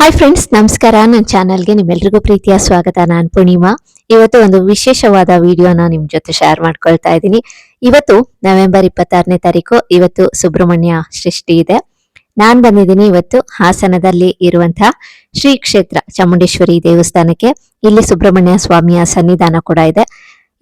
Hi friends ನಮಸ್ಕಾರ. ನನ್ನ ಚಾನಲ್ಗೆ ನಿಮ್ಮೆಲ್ರಿಗೂ ಪ್ರೀತಿಯ ಸ್ವಾಗತ. ನಾನು ಪೂರ್ಣಿಮಾ. ಇವತ್ತು ಒಂದು ವಿಶೇಷವಾದ ವಿಡಿಯೋನ ನಿಮ್ಮ ಜೊತೆ ಶೇರ್ ಮಾಡ್ಕೊಳ್ತಾ ಇದ್ದೀನಿ. ಇವತ್ತು ನವೆಂಬರ್ ಇಪ್ಪತ್ತಾರನೇ ತಾರೀಕು. ಇವತ್ತು ಸುಬ್ರಹ್ಮಣ್ಯ ಸೃಷ್ಟಿ ಇದೆ. ನಾನು ಬಂದಿದ್ದೀನಿ ಇವತ್ತು ಹಾಸನದಲ್ಲಿ ಇರುವಂತಹ ಶ್ರೀ ಕ್ಷೇತ್ರ ಚಾಮುಂಡೇಶ್ವರಿ ದೇವಸ್ಥಾನಕ್ಕೆ. ಇಲ್ಲಿ ಸುಬ್ರಹ್ಮಣ್ಯ ಸ್ವಾಮಿಯ ಸನ್ನಿಧಾನ ಕೂಡ ಇದೆ.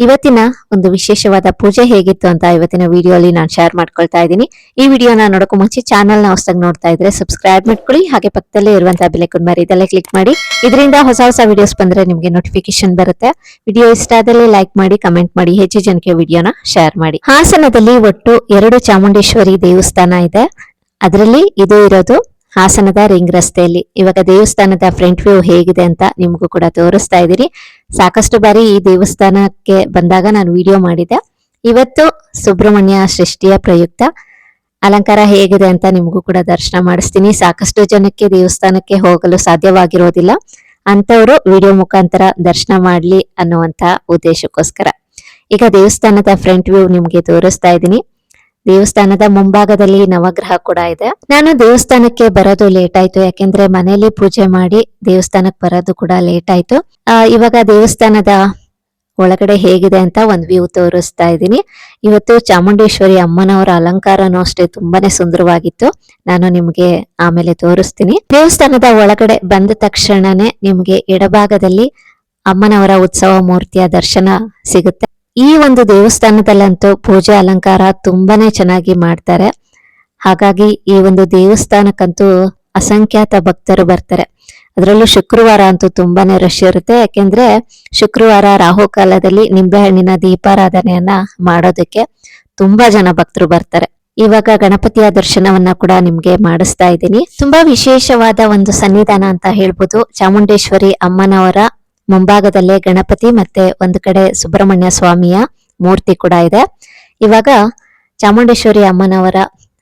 ಇವತ್ತಿನ ಒಂದು ವಿಶೇಷವಾದ ಪೂಜೆ ಹೇಗಿತ್ತು ಅಂತ ಇವತ್ತಿನ ವಿಡಿಯೋಲಿ ನಾನು ಶೇರ್ ಮಾಡ್ಕೊಳ್ತಾ ಇದ್ದೀನಿ. ಈ ವಿಡಿಯೋನ ನೋಡಕ್ಕೂ ಮುಂಚೆ ಚಾನಲ್ನ ಹೊಸದಾಗಿ ನೋಡ್ತಾ ಇದ್ರೆ ಸಬ್ಸ್ಕ್ರೈಬ್ ಮಾಡ್ಕೊಳ್ಳಿ, ಹಾಗೆ ಪಕ್ಕದಲ್ಲೇ ಇರುವಂತಹ ಬೆಲೆ ಮರಿ, ಇದೆಲ್ಲ ಕ್ಲಿಕ್ ಮಾಡಿ. ಇದರಿಂದ ಹೊಸ ಹೊಸ ವಿಡಿಯೋಸ್ ಬಂದ್ರೆ ನಿಮಗೆ ನೋಟಿಫಿಕೇಶನ್ ಬರುತ್ತೆ. ವಿಡಿಯೋ ಇಷ್ಟ ಆದಲ್ಲಿ ಲೈಕ್ ಮಾಡಿ ಕಮೆಂಟ್ ಮಾಡಿ, ಹೆಚ್ಚು ಜನಕ್ಕೆ ವಿಡಿಯೋನ ಶೇರ್ ಮಾಡಿ. ಹಾಸನದಲ್ಲಿ ಒಟ್ಟು ಎರಡು ಚಾಮುಂಡೇಶ್ವರಿ ದೇವಸ್ಥಾನ ಇದೆ. ಅದರಲ್ಲಿ ಇದು ಇರೋದು ಹಾಸನದ ರಿಂಗ್ ರಸ್ತೆಯಲ್ಲಿ. ಇವಾಗ ದೇವಸ್ಥಾನದ ಫ್ರಂಟ್ ವ್ಯೂ ಹೇಗಿದೆ ಅಂತ ನಿಮಗೂ ಕೂಡ ತೋರಿಸ್ತಾ ಇದ್ದೀರಿ ಸಾಕಷ್ಟು ಬಾರಿ ಈ ದೇವಸ್ಥಾನಕ್ಕೆ ಬಂದಾಗ ನಾನು ವಿಡಿಯೋ ಮಾಡಿದ್ದೆ. ಇವತ್ತು ಸುಬ್ರಹ್ಮಣ್ಯ ಸೃಷ್ಟಿಯ ಪ್ರಯುಕ್ತ. ಅಲಂಕಾರ ಹೇಗಿದೆ ಅಂತ ನಿಮಗೂ ಕೂಡ ದರ್ಶನ ಮಾಡಿಸ್ತೀನಿ. ಸಾಕಷ್ಟು ಜನಕ್ಕೆ ದೇವಸ್ಥಾನಕ್ಕೆ ಹೋಗಲು ಸಾಧ್ಯವಾಗಿರೋದಿಲ್ಲ. ಅಂತವರು ವಿಡಿಯೋ ಮುಖಾಂತರ ದರ್ಶನ ಮಾಡ್ಲಿ ಅನ್ನುವಂತ ಉದ್ದೇಶಕ್ಕೋಸ್ಕರ. ಈಗ ದೇವಸ್ಥಾನದ ಫ್ರಂಟ್ ವ್ಯೂ ನಿಮಗೆ ತೋರಿಸ್ತಾ ಇದ್ದೀನಿ. ದೇವಸ್ಥಾನದ ಮುಂಭಾಗದಲ್ಲಿ ನವಗ್ರಹ ಕೂಡ ಇದೆ. ನಾನು ದೇವಸ್ಥಾನಕ್ಕೆ ಬರೋದು ಲೇಟ್ ಆಯ್ತು. ಯಾಕೆಂದ್ರೆ ಮನೆಯಲ್ಲಿ ಪೂಜೆ ಮಾಡಿ ದೇವಸ್ಥಾನಕ್ಕೆ ಬರೋದು ಕೂಡ ಲೇಟ್ ಆಯ್ತು. ಇವಾಗ ದೇವಸ್ಥಾನದ ಒಳಗಡೆ ಹೇಗಿದೆ ಅಂತ ಒಂದ್ ವ್ಯೂ ತೋರಿಸ್ತಾ ಇದ್ದೀನಿ. ಇವತ್ತು ಚಾಮುಂಡೇಶ್ವರಿ ಅಮ್ಮನವರ ಅಲಂಕಾರನೂ ಅಷ್ಟೇ ತುಂಬಾನೇ ಸುಂದರವಾಗಿತ್ತು. ನಾನು ನಿಮ್ಗೆ ಆಮೇಲೆ ತೋರಿಸ್ತೀನಿ. ದೇವಸ್ಥಾನದ ಒಳಗಡೆ ಬಂದ ತಕ್ಷಣನೇ ನಿಮ್ಗೆ ಎಡಭಾಗದಲ್ಲಿ ಅಮ್ಮನವರ ಉತ್ಸವ ಮೂರ್ತಿಯ ದರ್ಶನ ಸಿಗುತ್ತೆ. ಈ ಒಂದು ದೇವಸ್ಥಾನದಲ್ಲಂತೂ ಪೂಜೆ ಅಲಂಕಾರ ತುಂಬಾನೇ ಚೆನ್ನಾಗಿ ಮಾಡ್ತಾರೆ. ಹಾಗಾಗಿ ಈ ಒಂದು ದೇವಸ್ಥಾನಕ್ಕಂತೂ ಅಸಂಖ್ಯಾತ ಭಕ್ತರು ಬರ್ತಾರೆ. ಅದರಲ್ಲೂ ಶುಕ್ರವಾರ ಅಂತೂ ತುಂಬಾನೇ ರಶ್ ಇರುತ್ತೆ. ಯಾಕೆಂದ್ರೆ ಶುಕ್ರವಾರ ರಾಹುಕಾಲದಲ್ಲಿ ನಿಂಬೆಹಣ್ಣಿನ ದೀಪಾರಾಧನೆಯನ್ನ ಮಾಡೋದಕ್ಕೆ ತುಂಬಾ ಜನ ಭಕ್ತರು ಬರ್ತಾರೆ. ಇವಾಗ ಗಣಪತಿಯ ದರ್ಶನವನ್ನ ಕೂಡ ನಿಮ್ಗೆ ಮಾಡಿಸ್ತಾ ಇದ್ದೀನಿ. ತುಂಬಾ ವಿಶೇಷವಾದ ಒಂದು ಸನ್ನಿಧಾನ ಅಂತ ಹೇಳ್ಬೋದು ಚಾಮುಂಡೇಶ್ವರಿ ಅಮ್ಮನವರ ಮುಂಭಾಗದಲ್ಲೇ ಗಣಪತಿ ಮತ್ತೆ ಒಂದು ಕಡೆ ಸುಬ್ರಹ್ಮಣ್ಯ ಸ್ವಾಮಿಯ ಮೂರ್ತಿ ಕೂಡ ಇದೆ. ಇವಾಗ ಚಾಮುಂಡೇಶ್ವರಿ ಅಮ್ಮನವರ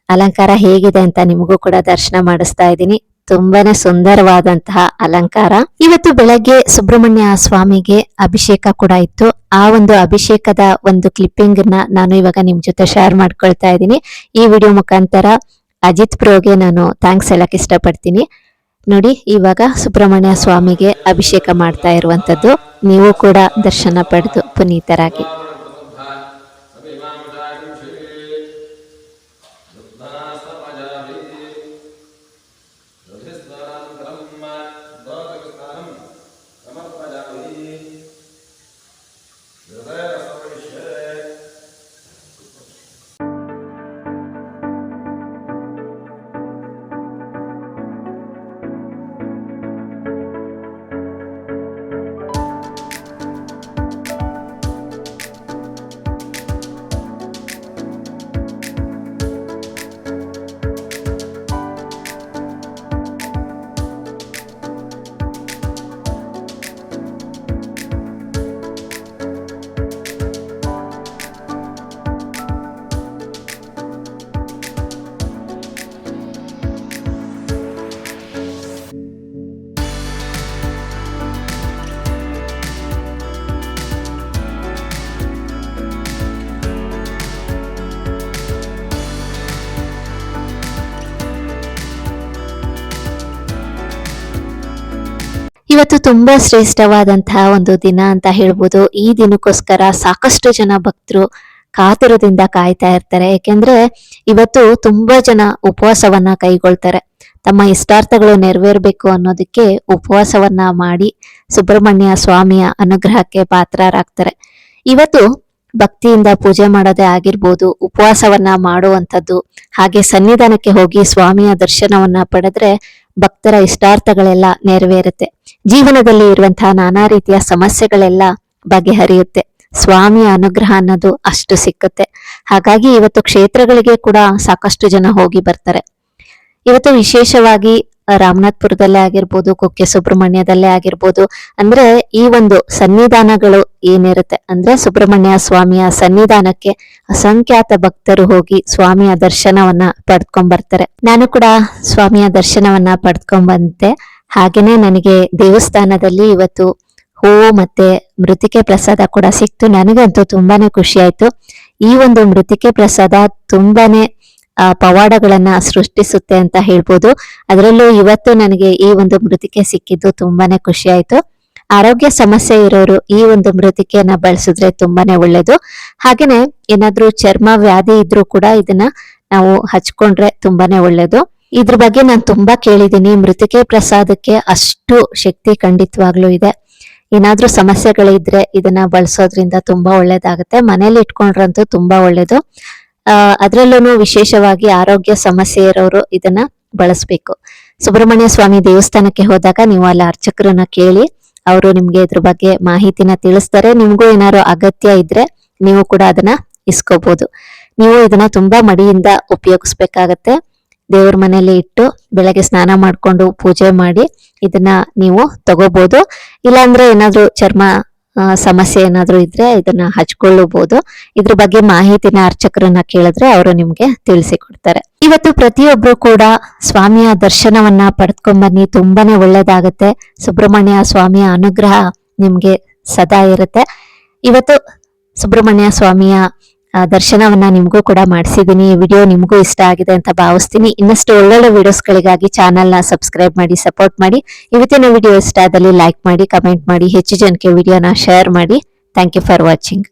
ಅಲಂಕಾರ ಹೇಗಿದೆ ಅಂತ ನಿಮಗೂ ಕೂಡ ದರ್ಶನ ಮಾಡಿಸ್ತಾ ಇದ್ದೀನಿ. ತುಂಬಾನೇ ಸುಂದರವಾದಂತಹ ಅಲಂಕಾರ. ಇವತ್ತು ಬೆಳಗ್ಗೆ ಸುಬ್ರಹ್ಮಣ್ಯ ಸ್ವಾಮಿಗೆ ಅಭಿಷೇಕ ಕೂಡ ಇತ್ತು. ಆ ಒಂದು ಅಭಿಷೇಕದ ಒಂದು ಕ್ಲಿಪ್ಪಿಂಗ್ನ ನಾನು ಇವಾಗ ನಿಮ್ ಜೊತೆ ಶೇರ್ ಮಾಡ್ಕೊಳ್ತಾ ಇದ್ದೀನಿ. ಈ ವಿಡಿಯೋ ಮುಖಾಂತರ ಅಜಿತ್ ಪ್ರೋಗೆ ನಾನು ಥ್ಯಾಂಕ್ಸ್ ಹೇಳಕ್ ಇಷ್ಟಪಡ್ತೀನಿ. ನೋಡಿ ಇವಾಗ ಸುಬ್ರಹ್ಮಣ್ಯ ಸ್ವಾಮಿಗೆ ಅಭಿಷೇಕ ಮಾಡ್ತಾ ಇರುವಂತದ್ದು ನೀವು ಕೂಡ ದರ್ಶನ ಪಡೆದು ಪುನೀತರಾಗಿ. ಇವತ್ತು ತುಂಬಾ ಶ್ರೇಷ್ಠವಾದಂತಹ ಒಂದು ದಿನ ಅಂತ ಹೇಳ್ಬೋದು. ಈ ದಿನಕ್ಕೋಸ್ಕರ ಸಾಕಷ್ಟು ಜನ ಭಕ್ತರು ಕಾತುರದಿಂದ ಕಾಯ್ತಾ ಇರ್ತಾರೆ. ಯಾಕೆಂದ್ರೆ ಇವತ್ತು ತುಂಬಾ ಜನ ಉಪವಾಸವನ್ನ ಕೈಗೊಳ್ತಾರೆ. ತಮ್ಮ ಇಷ್ಟಾರ್ಥಗಳು ನೆರವೇರ್ಬೇಕು ಅನ್ನೋದಕ್ಕೆ ಉಪವಾಸವನ್ನ ಮಾಡಿ ಸುಬ್ರಹ್ಮಣ್ಯ ಸ್ವಾಮಿಯ ಅನುಗ್ರಹಕ್ಕೆ ಪಾತ್ರರಾಗ್ತಾರೆ. ಇವತ್ತು ಭಕ್ತಿಯಿಂದ ಪೂಜೆ ಮಾಡೋದೇ ಆಗಿರ್ಬೋದು, ಉಪವಾಸವನ್ನ ಮಾಡುವಂಥದ್ದು, ಹಾಗೆ ಸನ್ನಿಧಾನಕ್ಕೆ ಹೋಗಿ ಸ್ವಾಮಿಯ ದರ್ಶನವನ್ನ ಪಡೆದ್ರೆ ಭಕ್ತರ ಇಷ್ಟಾರ್ಥಗಳೆಲ್ಲ ನೆರವೇರುತ್ತೆ. ಜೀವನದಲ್ಲಿ ಇರುವಂತಹ ನಾನಾ ರೀತಿಯ ಸಮಸ್ಯೆಗಳೆಲ್ಲ ಬಗೆಹರಿಯುತ್ತೆ. ಸ್ವಾಮಿಯ ಅನುಗ್ರಹ ಅನ್ನೋದು ಅಷ್ಟು ಸಿಕ್ಕುತ್ತೆ. ಹಾಗಾಗಿ ಇವತ್ತು ಕ್ಷೇತ್ರಗಳಿಗೆ ಕೂಡ ಸಾಕಷ್ಟು ಜನ ಹೋಗಿ ಬರ್ತಾರೆ. ಇವತ್ತು ವಿಶೇಷವಾಗಿ ರಾಮನಾಥ್ಪುರದಲ್ಲೇ ಆಗಿರ್ಬೋದು, ಕುಕ್ಕೆ ಸುಬ್ರಹ್ಮಣ್ಯದಲ್ಲೇ ಆಗಿರ್ಬೋದು, ಅಂದ್ರೆ ಈ ಒಂದು ಸನ್ನಿಧಾನಗಳು ಏನಿರುತ್ತೆ ಅಂದ್ರೆ ಸುಬ್ರಹ್ಮಣ್ಯ ಸ್ವಾಮಿಯ ಸನ್ನಿಧಾನಕ್ಕೆ ಅಸಂಖ್ಯಾತ ಭಕ್ತರು ಹೋಗಿ ಸ್ವಾಮಿಯ ದರ್ಶನವನ್ನ ಪಡ್ಕೊಂಡ್ ಬರ್ತಾರೆ. ನಾನು ಕೂಡ ಸ್ವಾಮಿಯ ದರ್ಶನವನ್ನ ಪಡ್ಕೊಂಡ್ ಬಂದೆ. ಹಾಗೇನೆ ನನಗೆ ದೇವಸ್ಥಾನದಲ್ಲಿ ಇವತ್ತು ಹೂವು ಮತ್ತೆ ಮೃತಿಕೆ ಪ್ರಸಾದ ಕೂಡ ಸಿಕ್ತು. ನನಗಂತೂ ತುಂಬಾನೇ ಖುಷಿ ಆಯ್ತು. ಈ ಒಂದು ಮೃತಿಕೆ ಪ್ರಸಾದ ತುಂಬಾನೇ ಪವಾಡಗಳನ್ನ ಸೃಷ್ಟಿಸುತ್ತೆ ಅಂತ ಹೇಳ್ಬೋದು. ಅದರಲ್ಲೂ ಇವತ್ತು ನನಗೆ ಈ ಒಂದು ಮೃತಿಕೆ ಸಿಕ್ಕಿದ್ದು ತುಂಬಾನೇ ಖುಷಿ ಆಯ್ತು. ಆರೋಗ್ಯ ಸಮಸ್ಯೆ ಇರೋರು ಈ ಒಂದು ಮೃತಿಕೆಯನ್ನ ಬಳಸಿದ್ರೆ ತುಂಬಾನೇ ಒಳ್ಳೇದು. ಹಾಗೇನೆ ಏನಾದ್ರೂ ಚರ್ಮ ವ್ಯಾಧಿ ಇದ್ರೂ ಕೂಡ ಇದನ್ನ ನಾವು ಹಚ್ಕೊಂಡ್ರೆ ತುಂಬಾನೇ ಒಳ್ಳೇದು. ಇದ್ರ ಬಗ್ಗೆ ನಾನು ತುಂಬಾ ಕೇಳಿದ್ದೀನಿ ಮೃತಿಕೆ ಪ್ರಸಾದಕ್ಕೆ ಅಷ್ಟು ಶಕ್ತಿ ಖಂಡಿತವಾಗ್ಲೂ ಇದೆ. ಏನಾದ್ರೂ ಸಮಸ್ಯೆಗಳಿದ್ರೆ ಇದನ್ನ ಬಳಸೋದ್ರಿಂದ ತುಂಬಾ ಒಳ್ಳೇದಾಗುತ್ತೆ. ಮನೇಲಿ ಇಟ್ಕೊಂಡ್ರಂತೂ ತುಂಬಾ ಒಳ್ಳೇದು. ಅದರಲ್ಲೂ ವಿಶೇಷವಾಗಿ ಆರೋಗ್ಯ ಸಮಸ್ಯೆ ಇರೋರು ಇದನ್ನ ಬಳಸ್ಬೇಕು. ಸುಬ್ರಹ್ಮಣ್ಯ ಸ್ವಾಮಿ ದೇವಸ್ಥಾನಕ್ಕೆ ಹೋದಾಗ ನೀವು ಅಲ್ಲಿ ಅರ್ಚಕರನ್ನ ಕೇಳಿ, ಅವರು ನಿಮ್ಗೆ ಇದ್ರ ಬಗ್ಗೆ ಮಾಹಿತಿನ ತಿಳಿಸ್ತಾರೆ. ನಿಮ್ಗೂ ಏನಾದ್ರು ಅಗತ್ಯ ಇದ್ರೆ ನೀವು ಕೂಡ ಅದನ್ನ ಇಸ್ಕೋಬಹುದು ನೀವು ಇದನ್ನ ತುಂಬಾ ಮಡಿಯಿಂದ ಉಪಯೋಗಿಸ್ಬೇಕಾಗತ್ತೆ. ದೇವ್ರ ಮನೆಯಲ್ಲಿ ಇಟ್ಟು ಬೆಳಗ್ಗೆ ಸ್ನಾನ ಮಾಡಿಕೊಂಡು ಪೂಜೆ ಮಾಡಿ ಇದನ್ನ ನೀವು ತಗೋಬಹುದು ಇಲ್ಲಾಂದ್ರೆ ಏನಾದ್ರೂ ಚರ್ಮ ಸಮಸ್ಯೆ ಏನಾದ್ರೂ ಇದ್ರೆ ಇದನ್ನ ಹಚ್ಕೊಳ್ಳಬಹುದು ಇದ್ರ ಬಗ್ಗೆ ಮಾಹಿತಿನ ಅರ್ಚಕರನ್ನ ಕೇಳಿದ್ರೆ ಅವರು ನಿಮ್ಗೆ ತಿಳಿಸಿಕೊಡ್ತಾರೆ. ಇವತ್ತು ಪ್ರತಿಯೊಬ್ರು ಕೂಡ ಸ್ವಾಮಿಯ ದರ್ಶನವನ್ನ ಪಡೆದ್ಕೊಂಡ್ ಬನ್ನಿ. ತುಂಬಾನೇ ಒಳ್ಳೇದಾಗತ್ತೆ. ಸುಬ್ರಹ್ಮಣ್ಯ ಸ್ವಾಮಿಯ ಅನುಗ್ರಹ ನಿಮ್ಗೆ ಸದಾ ಇರುತ್ತೆ. ಇವತ್ತು ಸುಬ್ರಹ್ಮಣ್ಯ ಸ್ವಾಮಿಯ ದರ್ಶನವನ್ನ ನಿಮಗೂ ಕೂಡ ಮಾಡಿಸಿದ್ದೀನಿ ಈ ವಿಡಿಯೋ ನಿಮಗೂ ಇಷ್ಟ ಆಗಿದೆ ಅಂತ ಭಾವಿಸ್ತೀನಿ. ಇನ್ನಷ್ಟು ಒಳ್ಳೊಳ್ಳೆ ವಿಡಿಯೋಸ್ಗಳಿಗಾಗಿ ಚಾನಲ್ನ ಸಬ್ಸ್ಕ್ರೈಬ್ ಮಾಡಿ ಸಪೋರ್ಟ್ ಮಾಡಿ. ಇವತ್ತಿನ ವಿಡಿಯೋ ಇಷ್ಟ ಆದಲ್ಲಿ ಲೈಕ್ ಮಾಡಿ ಕಮೆಂಟ್ ಮಾಡಿ, ಹೆಚ್ಚು ಜನಕ್ಕೆ ವಿಡಿಯೋನ ಶೇರ್ ಮಾಡಿ. Thank you for watching